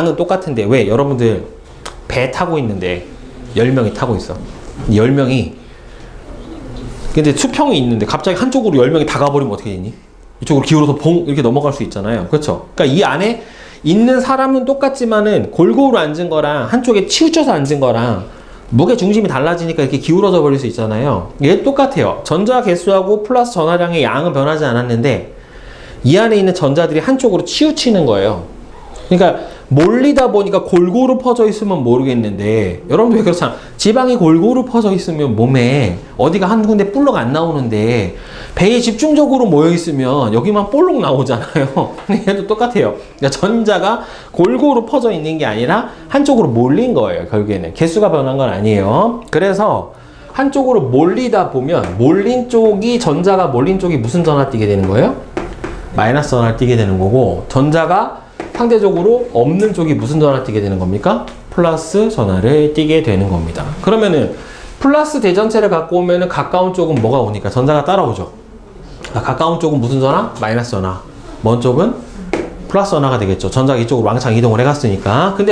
양은 똑같은데 왜 여러분들 배 타고 있는데 10명이 타고 있어 10명이 근데 수평이 있는데 갑자기 한쪽으로 10명이 다 가버리면 어떻게 되니? 이쪽으로 기울어서 봉 이렇게 넘어갈 수 있잖아요 그렇죠? 그러니까 이 안에 있는 사람은 똑같지만은 골고루 앉은 거랑 한쪽에 치우쳐서 앉은 거랑 무게 중심이 달라지니까 이렇게 기울어져 버릴 수 있잖아요 얘 똑같아요 전자 개수하고 플러스 전화량의 양은 변하지 않았는데 이 안에 있는 전자들이 한쪽으로 치우치는 거예요. 그러니까 몰리다 보니까 골고루 퍼져 있으면 모르겠는데 여러분들 왜 그렇잖아. 지방이 골고루 퍼져 있으면 몸에 어디가 한 군데 볼록 안 나오는데 배에 집중적으로 모여 있으면 여기만 볼록 나오잖아요. 얘도 똑같아요. 그러니까 전자가 골고루 퍼져 있는 게 아니라 한쪽으로 몰린 거예요. 결국에는 개수가 변한 건 아니에요. 그래서 한쪽으로 몰리다 보면 몰린 쪽이 전자가 몰린 쪽이 무슨 전화 띄게 되는 거예요? 마이너스 전화를 띄게 되는 거고 전자가 상대적으로 없는 쪽이 무슨 전화를 띄게 되는 겁니까? 플러스 전화를 띄게 되는 겁니다. 그러면은 플러스 대전체를 갖고 오면은 가까운 쪽은 뭐가 오니까 전자가 따라오죠. 아, 가까운 쪽은 무슨 전화? 마이너스 전화. 먼 쪽은 플러스 전화가 되겠죠. 전자가 이쪽으로 왕창 이동을 해갔으니까. 근데